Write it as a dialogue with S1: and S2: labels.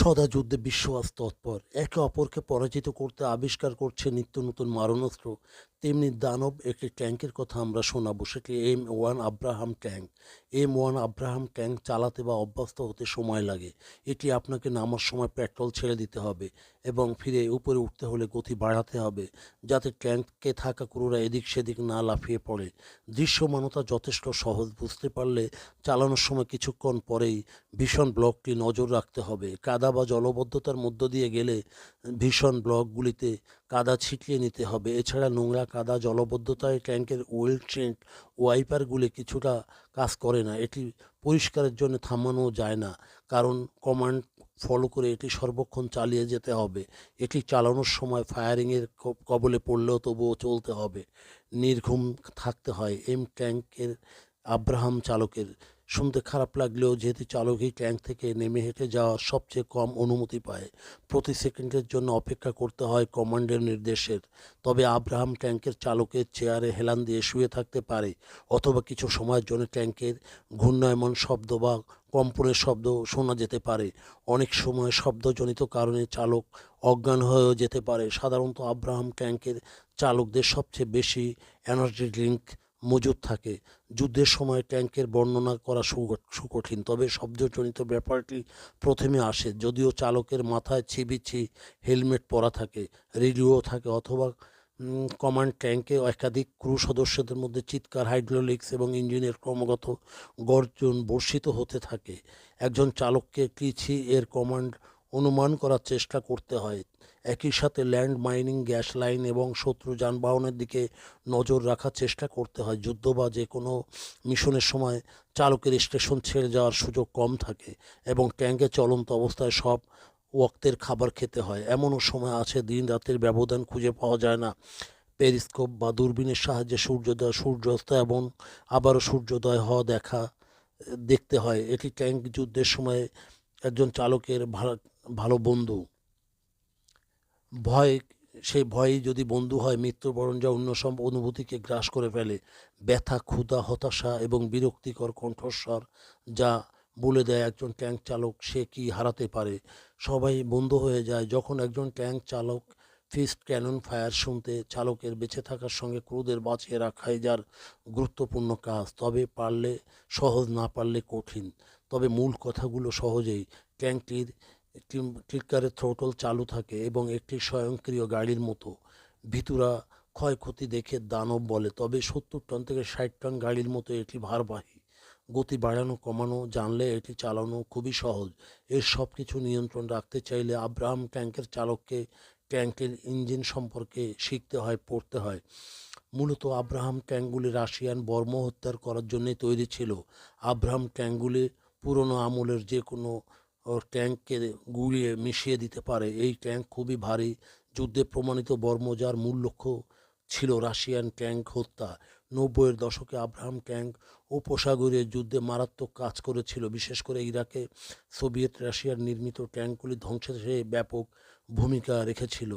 S1: সদা যুদ্ধে বিশ্বাস তৎপর। একে অপরকে পরাজিত করতে আবিষ্কার করছে নিত্য নতুন মারণাস্ত্র। তেমনি দানব একটি ট্যাঙ্কের কথা আমরা শোনাবো, সেটি M one Abraham tank M one Abraham tank চালাতে বা অভ্যস্ত হতে সময় লাগে। এটি আপনাকে নামার সময় পেট্রোল ছেড়ে দিতে হবে এবং ফিরে উপরে উঠতে হলে গতি বাড়াতে হবে, যাতে ট্যাঙ্কে থাকা ক্রুরা এদিক সেদিক না লাফিয়ে পড়ে। দৃশ্যমানতা যথেষ্ট সহজ, বুঝতে পারলে চালানোর সময় কিছুক্ষণ পরেই ভীষণ ব্লকটি নজর রাখতে হবে। কাদা বা জলবদ্ধতার মধ্য দিয়ে গেলে ভীষণ ব্লকগুলিতে কাদা ছিটিয়ে নিতে হবে। এছাড়া নোংরা কাদা, জলবদ্ধতায় ট্যাঙ্কের ওয়েল ট্রেন্ট ওয়াইপারগুলি কিছুটা কাজ করে না। এটি পরিষ্কারের জন্য থামানো যায় না, কারণ কমান্ড ফলো করে এটি সর্বক্ষণ চালিয়ে যেতে হবে। এটি চালানোর সময় ফায়ারিংয়ের কবলে পড়লেও তবুও চলতে হবে। নির্ঘুম থাকতে হয়। এম ট্যাঙ্কের আব্রাহাম চালকের শুনতে খারাপ লাগলেও যেহেতু চালকই ট্যাঙ্ক থেকে নেমে হেঁটে যাওয়ার সবচেয়ে কম অনুমতি পায়। প্রতি সেকেন্ডের জন্য অপেক্ষা করতে হয় কমান্ডের নির্দেশের। তবে আব্রাহাম ট্যাঙ্কের চালকের চেয়ারে হেলান দিয়ে শুয়ে থাকতে পারে অথবা কিছু সময়ের জন্য ট্যাঙ্কের ঘূর্ণায়মান শব্দ বা কম্পনের শব্দ শোনা যেতে পারে। অনেক সময় শব্দজনিত কারণে চালক অজ্ঞান হয়েও যেতে পারে। সাধারণত আব্রাহাম ট্যাঙ্কের চালকদের সবচেয়ে বেশি এনার্জি ড্রিঙ্ক মজুদ থাকে। যুদ্ধের সময় ট্যাঙ্কের বর্ণনা করা সুকঠিন, তবে শব্দজনিত ব্যাপারটি প্রথমে আসে যদিও চালকের মাথায় ছিবিছি হেলমেট পরা থাকে, রেডিও থাকে অথবা কমান্ড ট্যাঙ্কে একাধিক ক্রু সদস্যদের মধ্যে চিৎকার, হাইড্রোলিক্স এবং ইঞ্জিনের ক্রমাগত গর্জন বর্ষিত হতে থাকে। একজন চালককে কিছু এর কমান্ড অনুমান করার চেষ্টা করতে হয়। একই সাথে ল্যান্ড মাইনিং, গ্যাস লাইন এবং শত্রু যানবাহনের দিকে নজর রাখার চেষ্টা করতে হয়। যুদ্ধ বা যে কোনো মিশনের সময় চালকের স্টেশন ছেড়ে যাওয়ার সুযোগ কম থাকে এবং ট্যাঙ্কে চলন্ত অবস্থায় সব ওয়াক্তের খাবার খেতে হয়। এমনও সময় আছে দিন রাতের ব্যবধান খুঁজে পাওয়া যায় না। পেরিস্কোপ বা দূরবীনের সাহায্যে সূর্যোদয়, সূর্যাস্ত এবং আবারও সূর্যোদয় হওয়া দেখা, দেখতে হয়। এটি ট্যাঙ্ক যুদ্ধের সময় একজন চালকের ভালো ভালো বন্ধু। ভয়, সেই ভয়ই যদি বন্ধু হয়, মৃত্যুবরণ যা অন্য সব অনুভূতিকে গ্রাস করে ফেলে। ব্যথা, ক্ষুধা, হতাশা এবং বিরক্তিকর কণ্ঠস্বর যা বলে দেয় একজন ট্যাঙ্ক চালক, সে কি হারাতে পারে? সবাই বন্ধ হয়ে যায় যখন একজন ট্যাঙ্ক চালক ফিস্ট ক্যানন ফায়ার শুনতে চালকের বেঁচে থাকার সঙ্গে ক্রুদের বাঁচিয়ে রাখাই যার গুরুত্বপূর্ণ কাজ। তবে পারলে সহজ, না পারলে কঠিন। তবে মূল কথাগুলো সহজেই ট্যাঙ্কটির ক্লিকারের থ্রোটল চালু থাকে এবং একটি স্বয়ংক্রিয় গাড়ির মতো। ভিতুরা ক্ষয়ক্ষতি দেখে দানব বলে, তবে সত্তর টন থেকে ষাট টন গাড়ির মতো এটি ভারবাহী। গতি বাড়ানো, কমানো, জানলে এটি চালানো খুবই সহজ। এর সব কিছু নিয়ন্ত্রণ রাখতে চাইলে আব্রাহাম ট্যাঙ্কের চালককে ট্যাঙ্কের ইঞ্জিন সম্পর্কে শিখতে হয়, পড়তে হয়। মূলত আব্রাহাম ট্যাঙ্কগুলি রাশিয়ান বর্ম হত্যার করার জন্যই তৈরি ছিল। আব্রাহাম ট্যাঙ্কগুলি পুরনো আমলের যে কোনো ও ট্যাঙ্ককে গুঁড়িয়ে মিশিয়ে দিতে পারে। এই ট্যাঙ্ক খুবই ভারী। যুদ্ধে প্রমাণিত বর্ম, যার মূল লক্ষ্য ছিল রাশিয়ান ট্যাঙ্ক হত্যা। নব্বইয়ের দশকে আব্রাহাম ট্যাঙ্ক উপসাগরীয় যুদ্ধে মারাত্মক কাজ করেছিল। বিশেষ করে ইরাকে সোভিয়েত রাশিয়ার নির্মিত ট্যাঙ্কগুলি ধ্বংসে ব্যাপক ভূমিকা রেখেছিল।